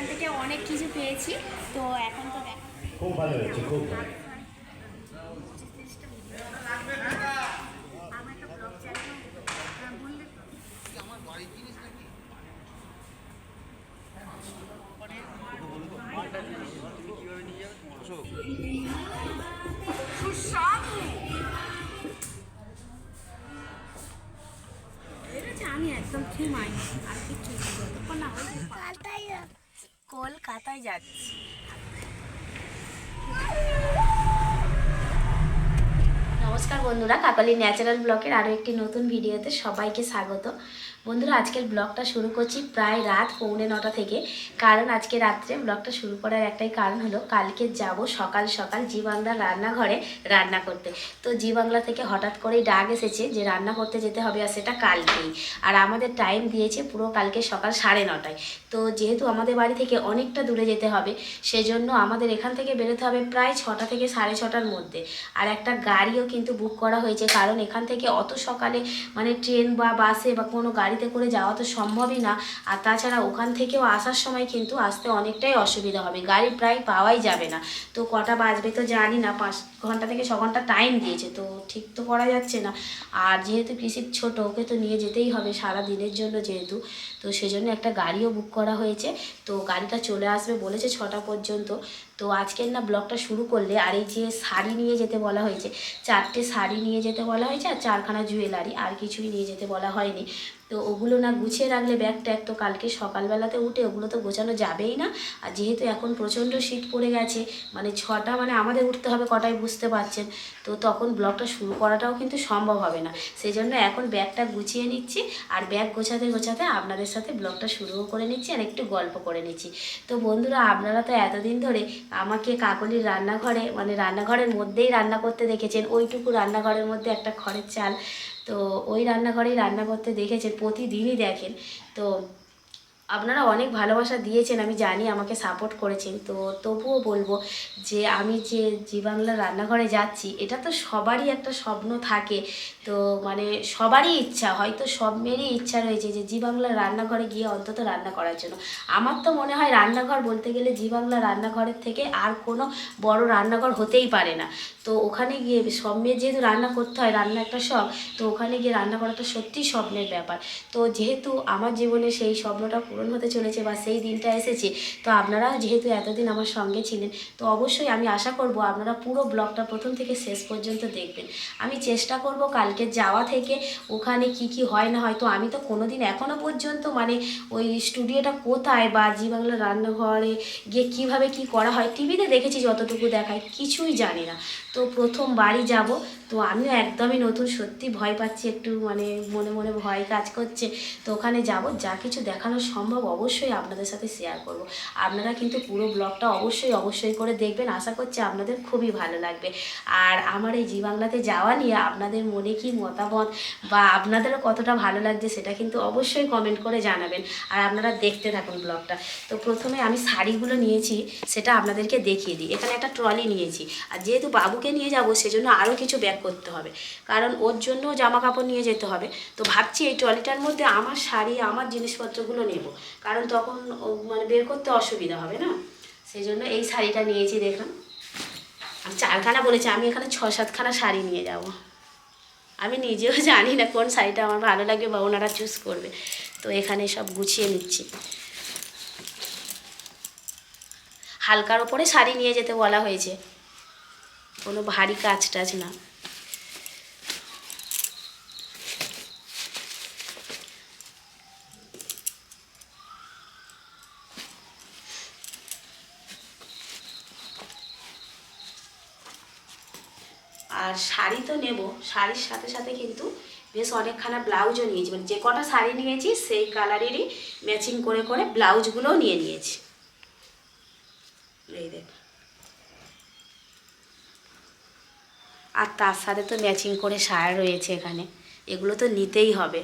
এখান থেকে অনেক কিছু পেয়েছি তো এখন তো দেখা খুব ভালো হয়েছে খুব ভালো আমি একদম ঘুমাই আর কিছু না। কলকাতায় যাচ্ছি। নমস্কার বন্ধুরা কাকলি ন্যাচারাল ব্লকের আরও একটি নতুন ভিডিওতে সবাইকে স্বাগত। বন্ধুরা, আজকের ব্লগটা শুরু করছি প্রায় রাত পৌনে নটা থেকে। কারণ আজকে রাত্রে ব্লগটা শুরু করার একটাই কারণ হলো, কালকে যাব সকাল সকাল জি বাংলার রান্নাঘরে রান্না করতে। তো জি বাংলা থেকে হঠাৎ করেই ডাক এসেছে যে রান্না করতে যেতে হবে, আর সেটা কালকেই। আর আমাদের টাইম দিয়েছে পুরো কালকে সকাল সাড়ে নটায়। তো যেহেতু আমাদের বাড়ি থেকে অনেকটা দূরে যেতে হবে, সেজন্য আমাদের এখান থেকে বেরোতে হবে প্রায় ছটা থেকে সাড়ে ছটার মধ্যে। আর একটা গাড়িও কিন্তু বুক করা হয়েছে, কারণ এখান থেকে অত সকালে মানে ট্রেন বা বাসে বা কোনো গাড়িতে করে যাওয়া তো সম্ভবই না। আর তাছাড়া ওখান থেকেও আসার সময় কিন্তু আসতে অনেকটাই অসুবিধা হবে। গাড়ি প্রায় পাওয়াই যাবে না। তো কটা বাজবে তো জানি না, পাঁচ ঘণ্টা থেকে ছ ঘণ্টা টাইম দিয়েছে। তো ঠিক তো করা যাচ্ছে না। আর যেহেতু কৃষির ছোট, ওকে তো নিয়ে যেতেই হবে সারা দিনের জন্য যেহেতু। তো সেজন্য একটা গাড়িও বুক করা হয়েছে। তো গাড়িটা চলে আসবে বলেছে ছটা পর্যন্ত। তো আজকের না ব্লগটা শুরু করলে আর এই যে শাড়ি নিয়ে যেতে বলা হয়েছে, চারটে শাড়ি নিয়ে যেতে বলা হয়েছে আর চারখানা জুয়েলারি আর কিছুই নিয়ে যেতে বলা হয়নি। তো ওগুলো না গুছিয়ে রাখলে ব্যাগটা এক তো কালকে সকালবেলাতে উঠে ওগুলো তো গোছানো যাবেই না। আর যেহেতু এখন প্রচণ্ড শীত পড়ে গেছে মানে ছটা মানে আমাদের উঠতে হবে কটায় বুঝতে পারছেন। তো তখন ব্লগটা শুরু করাটাও কিন্তু সম্ভব হবে না। সেই জন্য এখন ব্যাগটা গুছিয়ে নিচ্ছি আর ব্যাগ গোছাতে গোছাতে আপনাদের সাথে ব্লগটা শুরুও করে নিচ্ছি আর একটু গল্প করে নিচ্ছি। তো বন্ধুরা, আপনারা তো এতদিন ধরে আমাকে কাকলির রান্নাঘরে মানে রান্নাঘরের মধ্যেই রান্না করতে দেখেছেন, ওইটুকু রান্নাঘরের মধ্যে একটা খড়ের চাল তো ওই রান্নাঘরেই রান্না করতে দেখেছেন প্রতিদিনই দেখেন। তো আপনারা অনেক ভালোবাসা দিয়েছেন, আমি জানি আমাকে সাপোর্ট করেছেন। তো তবুও বলব যে আমি যে জি বাংলার রান্নাঘরে যাচ্ছি, এটা তো সবারই একটা স্বপ্ন থাকে। তো মানে সবারই ইচ্ছা, হয়তো সব মেয়েরই ইচ্ছা রয়েছে যে জি বাংলার রান্নাঘরে গিয়ে অন্তত রান্না করার জন্য। আমার তো মনে হয় রান্নাঘর বলতে গেলে জি বাংলা রান্নাঘরের থেকে আর কোনো বড় রান্নাঘর হতেই পারে না। তো ওখানে গিয়ে সব মেয়ের যেহেতু রান্না করতে হয়, রান্না একটা শখ, তো ওখানে গিয়ে রান্না করাটা সত্যিই স্বপ্নের ব্যাপার। তো যেহেতু আমার জীবনে সেই স্বপ্নটা পূরণ হতে চলেছে বা সেই দিনটা এসেছে, তো আপনারা যেহেতু এতদিন আমার সঙ্গে ছিলেন, তো অবশ্যই আমি আশা করব আপনারা পুরো ব্লগটা প্রথম থেকে শেষ পর্যন্ত দেখবেন। আমি চেষ্টা করব কালকে যাওয়া থেকে ওখানে কি কি হয় না হয়, তো আমি তো কোনো দিন এখনও পর্যন্ত মানে ওই স্টুডিওটা কোথায় বা জি বাংলা রান্নাঘরে গিয়ে কীভাবে কি করা হয়, টিভিতে দেখেছি যতটুকু দেখায়, কিছুই জানি না। তো প্রথম বাড়ি যাব তো আমিও একদমই নতুন, সত্যি ভয় পাচ্ছি, একটু মানে মনে মনে ভয় কাজ করছে। তো ওখানে যাব, যা কিছু দেখানো সম্ভব অবশ্যই আপনাদের সাথে শেয়ার করব। আপনারা কিন্তু পুরো ব্লগটা অবশ্যই অবশ্যই করে দেখবেন, আশা করছি আপনাদের খুবই ভালো লাগবে। আর আমার এই জি বাংলাতে যাওয়া নিয়ে আপনাদের মনে কি মতামত বা আপনাদেরও কতটা ভালো লাগছে সেটা কিন্তু অবশ্যই কমেন্ট করে জানাবেন। আর আপনারা দেখতে থাকুন ব্লগটা তো প্রথমে আমি শাড়িগুলো নিয়েছি, সেটা আপনাদেরকে দেখিয়ে দিই। এখানে একটা ট্রলি নিয়েছি। আর যেহেতু বাবুকে নিয়ে যাব, সেজন্য আরও কিছু ব্যাগ করতে হবে। কারণ ওর জন্য জামা কাপড় নিয়ে যেতে হবে। তো ভাবছি এই ট্রলিটার মধ্যে আমার শাড়ি, আমার জিনিসপত্রগুলো নেব। কারণ তখন মানে বের করতে অসুবিধা হবে না? সেই জন্য এই শাড়িটা নিয়েছি দেখুন। আমি চারখানা বলেছি, আমি এখানে ছ সাতখানা শাড়ি নিয়ে যাব। আমি নিজেও জানি না কোন শাড়িটা আমার ভালো লাগবে বা ওনারা চুজ করবে। তো এখানে সব গুছিয়ে নিচ্ছি। হালকার ওপরে শাড়ি নিয়ে যেতে বলা হয়েছে। কোনো ভারী কাজ টাজ না আর শাড়ি তো নেব। শাড়ির সাথে সাথে কিন্তু বেশ অনেকখানা ব্লাউজও নিয়েছি। মানে যে কটা শাড়ি নিয়েছি, সেই কালারেরই ম্যাচিং করে করে ব্লাউজগুলোও নিয়ে নিয়েছি। এই দেখ। আর তার সাথে তো ম্যাচিং করে সায়া রয়েছে এখানে। এগুলো তো নিতেই হবে।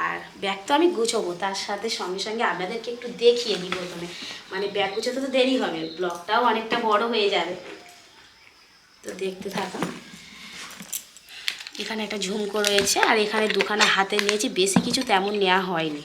আর ব্যাগ তো আমি গুছবো, তার সাথে সঙ্গে সঙ্গে আপনাদেরকে একটু দেখিয়ে দিই প্রথমে মানে ব্যাগ গুছোতে তো দেরি হবে ব্লগটাও অনেকটা বড় হয়ে যাবে। তো দেখতে থাকুন। এখানে একটা ঝুমকো রয়েছে আর এখানে দুখানা হাতে নিয়েছি, বেশি কিছু তেমন নেওয়া হয়নি।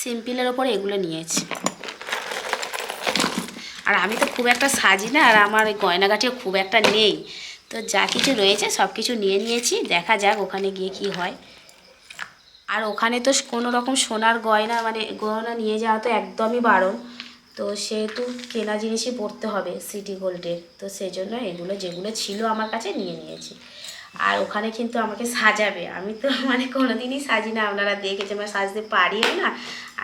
সিম্পিলের ওপর এগুলো নিয়েছি। আর আমি তো খুব একটা সাজি না, আর আমার গয়নাগাটিও খুব একটা নেই। তো যা কিছু রয়েছে সব কিছু নিয়ে নিয়েছি, দেখা যাক ওখানে গিয়ে কি হয়। আর ওখানে তো কোনো রকম সোনার গয়না মানে গয়না নিয়ে যাওয়া তো একদমই বারণ। তো সেহেতু কেনা জিনিসই পরতে হবে সিটি গোল্ডের তো সেজন্য এগুলো যেগুলো ছিল আমার কাছে নিয়ে নিয়েছি। আর ওখানে কিন্তু আমাকে সাজাবে। আমি তো মানে কোনোদিনই সাজি না। আপনারা দেখেছি আমরা সাজতে পারিও না।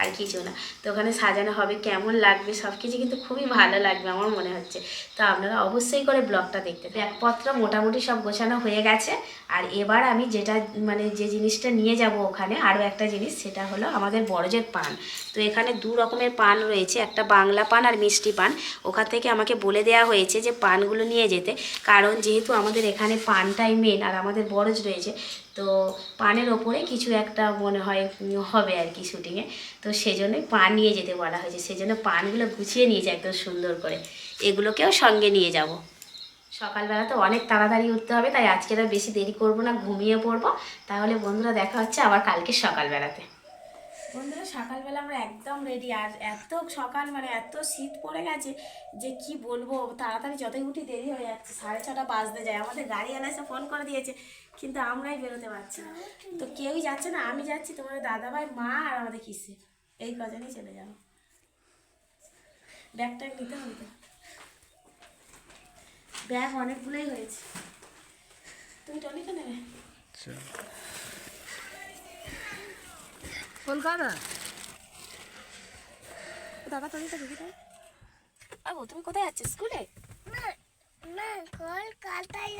আর কিছু না। তো ওখানে সাজানো হবে, কেমন লাগবে সব কিছু কিন্তু খুবই ভালো লাগবে আমার মনে হচ্ছে। তো আপনারা অবশ্যই করে ব্লগটা দেখতে ব্যাগপত্র মোটামুটি সব গোছানো হয়ে গেছে। আর এবার আমি যেটা মানে যে জিনিসটা নিয়ে যাব ওখানে, আরও একটা জিনিস, সেটা হলো আমাদের বড়জের পান। তো এখানে দু রকমের পান রয়েছে, একটা বাংলা পান আর মিষ্টি পান। ওখান থেকে আমাকে বলে দেওয়া হয়েছে যে পানগুলো নিয়ে যেতে। কারণ যেহেতু আমাদের এখানে পানটাই মেন আর আমাদের বরজ রয়েছে তো পানের ওপরে কিছু একটা মনে হয় হবে আর কি শুটিংয়ে তো সেজন্য পান নিয়ে যেতে বলা হয়েছে। সেজন্য পানগুলো গুছিয়ে নিয়েছে একদম সুন্দর করে। এগুলোকেও সঙ্গে নিয়ে যাব। সকালবেলা তো অনেক তাড়াতাড়ি উঠতে হবে, তাই আজকে আর বেশি দেরি করব না, ঘুমিয়ে পড়ব। তাহলে বন্ধুরা দেখা হচ্ছে আবার কালকে সকালবেলাতে। বন্ধুরা, সকালবেলা আমরা একদম রেডি আর এত সকাল মানে এত শীত পড়ে গেছে যে কি বলব, তাড়াতাড়ি যতই উঠি দেরি হয়ে যাচ্ছে, সাড়ে ছটা বাজতে যায়। আমাদের গাড়ি এসে ফোন করে দিয়েছে, কিন্তু আমরাই বেরোতে পারছি না। তো কেউই যাচ্ছে না, আমি যাচ্ছি তোমাদের দাদাভাই, মা আর আমাদের কিসে। এই কজনই চলে যাব। ব্যাগটা নিতে হবে তো? ব্যাগ অনেকগুলোই হয়েছে। তুমি টনিটা নেবে? কলকাতা দাদা টনিটা দিদি দাও। বাবু তুমি কোথায় যাচ্ছ? স্কুলে? না কলকাতায়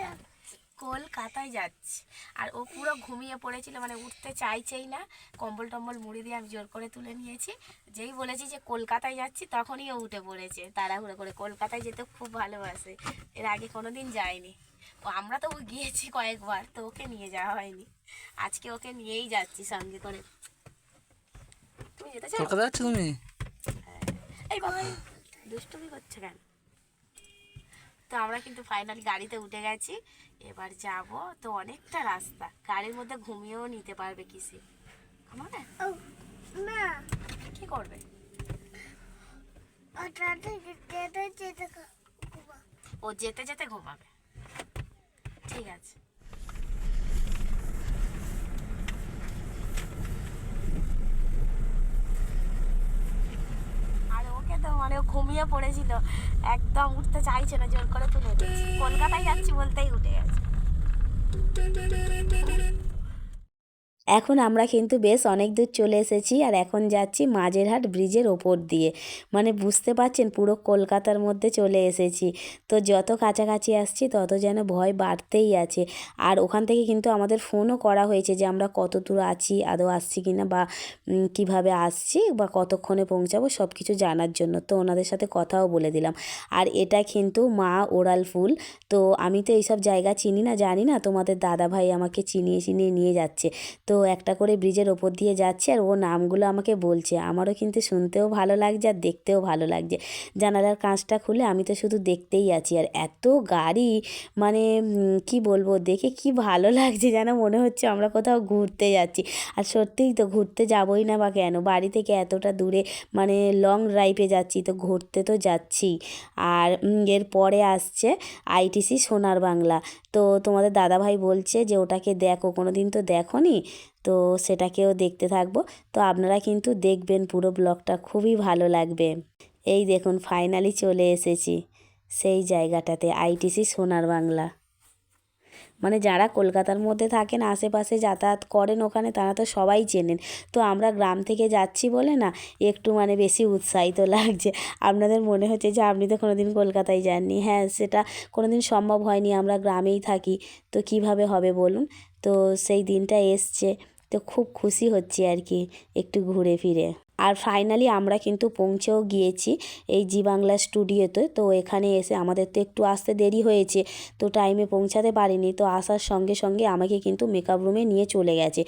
কলকাতায় যাচ্ছি। আর ও পুরো ঘুমিয়ে পড়েছিল মানে উঠতে চাইছেই না। কম্বল টম্বল মুড়ি দিয়ে আমি জোর করে তুলে নিয়েছি। যেই বলেছি যে কলকাতায় যাচ্ছি তখনই ও উঠে পড়েছে তাড়াহুড়ো করে। কলকাতায় যেতে খুব ভালোবাসে। এর আগে কোনো দিন যায়নি। ও আমরা তো গিয়েছি কয়েকবার তো ওকে নিয়ে যাওয়া হয়নি। আজকে ওকে নিয়েই যাচ্ছি সঙ্গে করে। তুমি যেতে চাও কলকাতা যাচ্ছ তুমি এই বাবা দুষ্টুমি করছে কেন তো আমরা কিন্তু ফাইনালি গাড়িতে উঠে গেছি। এবার যাব তো অনেকটা রাস্তা। গাড়ির মধ্যে ঘুমিয়েও নিতে পারবে কিসে? ঘুমাবে না? কি করবে? ওটাতে যেতে যেতে ও যেতে যেতে ঘুমাবে। ঠিক আছে আর ওকে তো মানে ও ঘুমিয়ে পড়েছিল। একদম উঠতে চাইছে না জোর করে তুলে কলকাতায় যাচ্ছি বলতেই উঠে গেছে। এখন আমরা কিন্তু বেশ অনেক দূর চলে এসেছি আর এখন যাচ্ছি মাঝেরহাট ব্রিজের ওপর দিয়ে। মানে বুঝতে পারছেন পুরো কলকাতার মধ্যে চলে এসেছি। তো যত কাছাকাছি আসছি তত যেন ভয় বাড়তেই আছে। আর ওখান থেকে কিন্তু আমাদের ফোনও করা হয়েছে যে আমরা কত দূর আছি, আদৌ আসছি কি না বা কীভাবে আসছি বা কতক্ষণে পৌঁছাবো সব কিছু জানার জন্য। তো ওনাদের সাথে কথাও বলে দিলাম। আর এটা কিন্তু মা ওরাল ফুল। তো আমি তো এইসব জায়গা চিনি না, জানি না। তোমাদের দাদা ভাই আমাকে চিনিয়ে চিনিয়ে নিয়ে যাচ্ছে। তো একটা করে ব্রিজের ওপর দিয়ে যাচ্ছে আর ও নামগুলো আমাকে বলছে। আমারও কিন্তু শুনতেও ভালো লাগছে আর দেখতেও ভালো লাগছে। জানালার কাঁচটা খুলে আমি তো শুধু দেখতেই আছি আর এত গাড়ি মানে কি বলব, দেখে কি ভালো লাগছে যেন মনে হচ্ছে আমরা কোথাও ঘুরতে যাচ্ছি। আর সত্যিই তো ঘুরতে যাবোই না বা কেন? বাড়ি থেকে এতটা দূরে মানে লং ড্রাইভে যাচ্ছি তো ঘুরতে তো যাচ্ছি। আর এর পরে আসছে আইটিসি সোনার বাংলা। তো তোমাদের দাদাভাই বলছে যে, ওটাকে দেখো কোনো দিন তো দেখোনি। তো সেটাকেও দেখতে থাকব। তো আপনারা কিন্তু দেখবেন পুরো ব্লগটা, খুবই ভালো লাগবে। এই দেখুন ফাইনালি চলে এসেছি সেই জায়গাটাতে, আইটিসি সোনার বাংলা। মানে যারা কলকাতার মধ্যে থাকেন, আশেপাশে যাতায়াত করেন ওখানে, তারা তো সবাই চেনেন। তো আমরা গ্রাম থেকে যাচ্ছি বলে না, একটু মানে বেশি উৎসাহিত লাগছে। আপনাদের মনে হচ্ছে যে আপনি তো কোনো দিন কলকাতায় যাননি। হ্যাঁ সেটা কোনো দিন সম্ভব হয়নি, আমরা গ্রামেই থাকি। তো কীভাবে হবে বলুন? তো সেই দিনটা এসছে, তো খুব খুশি হচ্ছি আর কি, একটু ঘুরে ফিরে। আর ফাইনালি আমরা কিন্তু পৌঁছেও গিয়েছি এই জি বাংলা স্টুডিওতে তো এখানে এসে আমাদের তো একটু আসতে দেরি হয়েছে, তো টাইমে পৌঁছাতে পারিনি। তো আসার সঙ্গে সঙ্গে আমাকে কিন্তু মেকআপ রুমে নিয়ে চলে গেছে।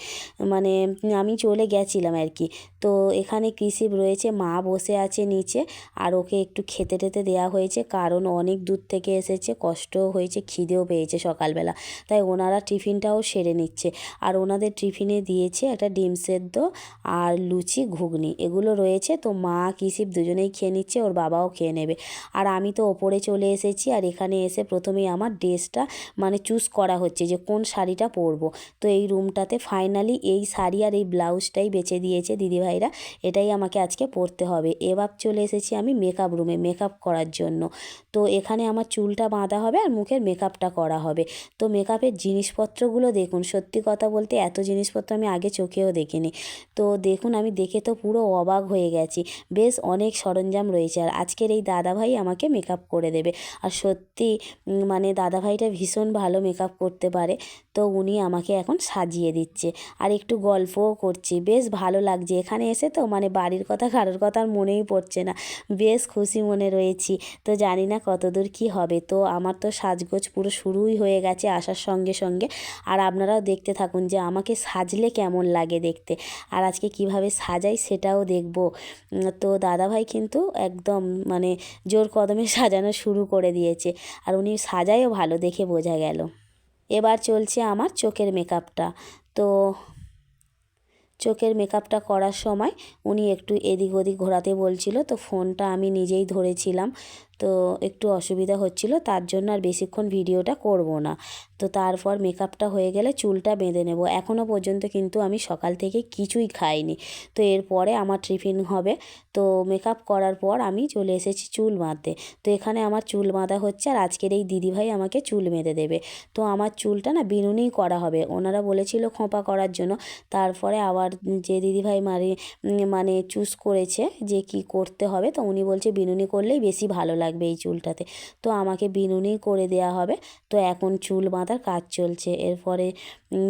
মানে আমি চলে গেছিলাম আর কি। তো এখানে কৃষি রয়েছে, মা বসে আছে নিচে আর ওকে একটু খেতে টেতে দেওয়া হয়েছে, কারণ অনেক দূর থেকে এসেছে, কষ্টও হয়েছে, খিদেও পেয়েছে সকালবেলা। তাই ওনারা টিফিনটাও সেরে নিচ্ছে। আর ওনাদের টিফিনে দিয়েছে একটা ডিম সেদ্ধ আর লুচি ঘুগনি। এগুলো রয়েছে। তো মা কিসিপ দুজনেই খেয়ে নিচ্ছে, ওর বাবাও খেয়ে নেবে। আর আমি তো ওপরে চলে এসেছি আর এখানে এসে প্রথমেই আমার ড্রেসটা মানে চুজ করা হচ্ছে যে কোন শাড়িটা পরবো। তো এই রুমটাতে ফাইনালি এই শাড়ি আর এই ব্লাউজটাই বেছে দিয়েছে দিদিভাইরা। এটাই আমাকে আজকে পরতে হবে। এবার চলে এসেছি আমি মেকআপ রুমে মেকআপ করার জন্য। তো এখানে আমার চুলটা বাঁধা হবে আর মুখের মেকআপটা করা হবে। তো মেকআপের জিনিসপত্রগুলো দেখুন, সত্যি কথা বলতে এত জিনিসপত্র আমি আগে চোখেও দেখিনি। তো দেখুন, আমি দেখে তো পুরো অবাক হয়ে গেছি। বেশ অনেক সরঞ্জাম রয়েছে আর আজকের এই দাদাভাই আমাকে মেকআপ করে দেবে। আর সত্যি মানে দাদাভাইটা ভীষণ ভালো মেকআপ করতে পারে, তো উনি আমাকে এখন সাজিয়ে দিচ্ছে। আর একটু গল্পও করছি। বেশ ভালো লাগছে এখানে এসে তো মানে বাড়ির কথা, কারোর কথা আর মনেই পড়ছে না। বেশ খুশি মনে রয়েছি। তো জানি না কতদূর কি হবে। তো আমার তো সাজগোজ পুরো শুরুই হয়ে গেছে আসার সঙ্গে সঙ্গে। আর আপনারাও দেখতে থাকুন যে আমাকে সাজলে কেমন লাগে দেখতে। আর আজকে কীভাবে সাজাই সেটাও দেখব। তো দাদাভাই কিন্তু একদম মানে জোর কদমে সাজানো শুরু করে দিয়েছে। আর উনি সাজায়ও ভালো, দেখে বোঝা গেল। এবার চলছে আমার চোখের মেকআপটা। তো চোখের মেকআপটা করার সময় উনি একটু এদিক ওদিক ঘোরাতে বলছিল, তো ফোনটা আমি নিজেই ধরেছিলাম। তো একটু অসুবিধা হচ্ছিল, তার জন্য আর বেশিক্ষণ ভিডিওটা করব না। তো তারপর মেকআপটা হয়ে গেলে চুলটা বেঁধে নেব। এখনও পর্যন্ত কিন্তু আমি সকাল থেকে কিছুই খাইনি। তো এরপরে আমার টিফিন হবে। তো মেকআপ করার পর আমি চলে এসেছি চুল বাঁধতে। তো এখানে আমার চুল বাঁধা হচ্ছে আর আজকের এই দিদিভাই আমাকে চুল বেঁধে দেবে। তো আমার চুলটা না বিনুনিই করা হবে। ওনারা বলেছিল খোঁপা করার জন্য। তারপরে আবার যে দিদিভাই মানে মানে চুজ করেছে যে কি করতে হবে, তো উনি বলছে বিনুনি করলেই বেশি ভালো লাগবে এই চুলটাতে। তো আমাকে বিনুনি করে দেয়া হবে। তো এখন চুল বাঁধার কাজ চলছে। এরপরে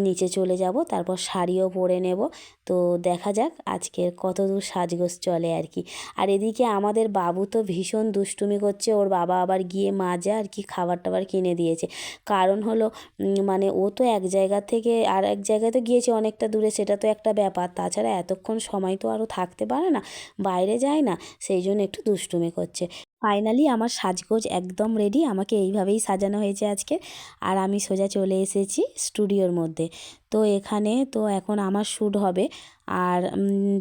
নিচে চলে যাব, তারপর শাড়িও পরে নেব। তো দেখা যাক আজকের কত দূর সাজগোজ চলে আর কি। আর এদিকে আমাদের বাবু তো ভীষণ দুষ্টুমি করছে, ওর বাবা আবার গিয়ে মাজা আর কি খাবার টাবার কিনে দিয়েছে। কারণ হলো মানে ও তো এক জায়গা থেকে আর এক জায়গায় তো গিয়েছে অনেকটা দূরে, সেটা তো একটা ব্যাপার। তাছাড়া এতক্ষণ সময় তো আরও থাকতে পারে না, বাইরে যায় না, সেই জন্য একটু দুষ্টুমি করছে। ফাইনালি আমার সাজগোজ একদম রেডি, আমাকে এইভাবেই সাজানো হয়েছে আজকে। আর আমি সোজা চলে এসেছি স্টুডিওর মধ্যে। তো এখানে তো এখন আমার শ্যুট হবে। আর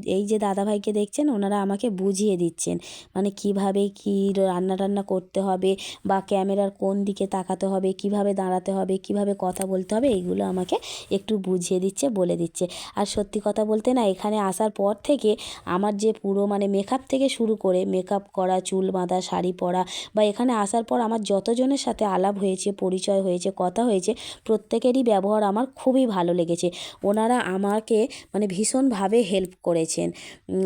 এই যে দাদাভাইকে দেখছেন, ওনারা আমাকে বুঝিয়ে দিচ্ছেন। মানে কীভাবে কি রান্না টান্না করতে হবে বা ক্যামেরার কোন দিকে তাকাতে হবে, কীভাবে দাঁড়াতে হবে, কীভাবে কথা বলতে হবে, এইগুলো আমাকে একটু বুঝিয়ে দিচ্ছে, বলে দিচ্ছে। আর সত্যি কথা বলতে না, এখানে আসার পর থেকে আমার যে পুরো মানে মেকআপ থেকে শুরু করে মেকআপ করা, চুল বাঁধা, শাড়ি পরা বা এখানে আসার পর আমার যতজনের সাথে আলাপ হয়েছে, পরিচয় হয়েছে, কথা হয়েছে, প্রত্যেকেরই ব্যবহার আমার খুবই ভালো লেগেছে। ওনারা আমাকে মানে ভীষণভাবে হেল্প করেছেন।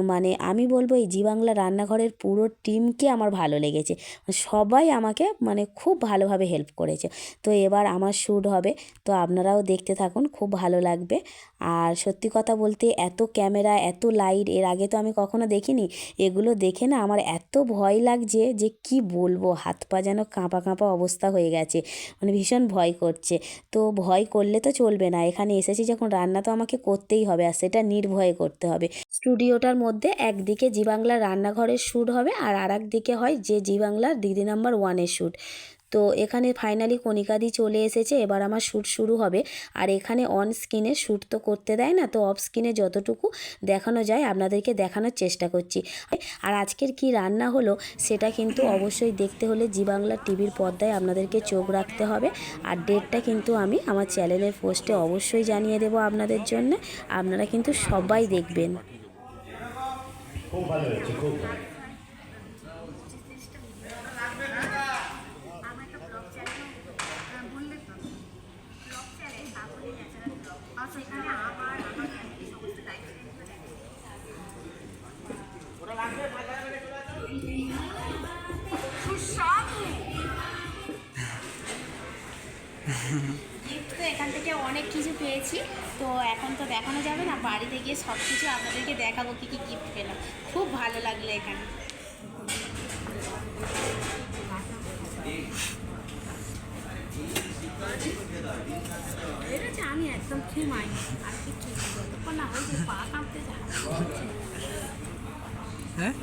মানে আমি বলব এই জি বাংলা রান্নাঘরের পুরো টিমকে আমার ভালো লেগেছে। সবাই আমাকে মানে খুব ভালোভাবে হেল্প করেছে। তো এবার আমার শ্যুট হবে। তো আপনারাও দেখতে থাকুন, খুব ভালো লাগবে। আর সত্যি কথা বলতে এত ক্যামেরা, এত লাইট, এর আগে তো আমি কখনো দেখিনি। এগুলো দেখে না আমার এত ভয় লাগছে যে কি বলব? হাত পা যেন কাঁপা কাঁপা অবস্থা হয়ে গেছে। মানে ভীষণ ভয় করছে। তো ভয় করলে তো চলবে না। এখানে এসেছি যখন রান্না তো আমাকে করতেই হবে আর সেটা নির্ভয়ে করতে হবে। স্টুডিওটার মধ্যে একদিকে জি বাংলার রান্নাঘরের শ্যুট হবে আর আর দিকে হয় যে জি বাংলার দিদি নাম্বার ওয়ানের শ্যুট তো এখানে ফাইনালি কণিকাদি চলে এসেছে, এবার আমার শ্যুট শুরু হবে। আর এখানে অন স্ক্রিনে শ্যুট তো করতে দেয় না, তো অফ স্ক্রিনে যতটুকু দেখানো যায় আপনাদেরকে দেখানোর চেষ্টা করছি। আর আজকের কি রান্না হলো, সেটা কিন্তু অবশ্যই দেখতে হলে জি বাংলা টিভির পর্দায় আপনাদেরকে চোখ রাখতে হবে। আর ডেটটা কিন্তু আমি আমার চ্যানেলের পোস্টে অবশ্যই জানিয়ে দেবো আপনাদের জন্য। আপনারা কিন্তু সবাই দেখবেন। খুব ভালো হয়েছে, খুব তো এখান থেকে অনেক কিছু পেয়েছি। তো এখন তো দেখানো যাবে না বাড়িতে গিয়ে সব কিছু আপনাদেরকে দেখাবো কী কী গিফট পেলাম। খুব ভালো লাগল এখানে। এটা আমি একদম ঘুমাই আর কিছু যতক্ষণ না হয়েছে পা কাঁপতে যায় হ্যাঁ?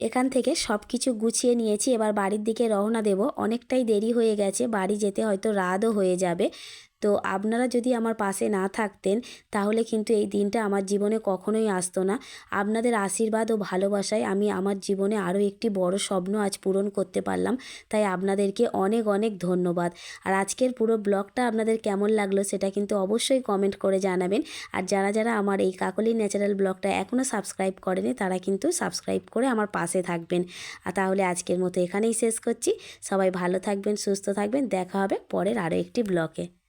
এখান থেকে সব কিছু গুছিয়ে নিয়েছি। এবার বাড়ির দিকে রওনা দেব। অনেকটাই দেরি হয়ে গেছে। বাড়ি যেতে হয়তো রাতও হয়ে যাবে। তো আপনারা যদি আমার পাশে না থাকতেন, তাহলে কিন্তু এই দিনটা আমার জীবনে কখনোই আসতো না। আপনাদের আশীর্বাদ ও ভালোবাসায় আমি আমার জীবনে আরও একটি বড় স্বপ্ন আজ পূরণ করতে পারলাম। তাই আপনাদেরকে অনেক অনেক ধন্যবাদ। আর আজকের পুরো ব্লগটা আপনাদের কেমন লাগল সেটা কিন্তু অবশ্যই কমেন্ট করে জানাবেন। আর যারা যারা আমার এই কাকলি ন্যাচারাল ব্লগটা এখনও সাবস্ক্রাইব করেনি, তারা কিন্তু সাবস্ক্রাইব করে আমার পাশে থাকবেন। আর তাহলে আজকের মতো এখানেই শেষ করছি। সবাই ভালো থাকবেন, সুস্থ থাকবেন। দেখা হবে পরের আরও একটি ব্লগে।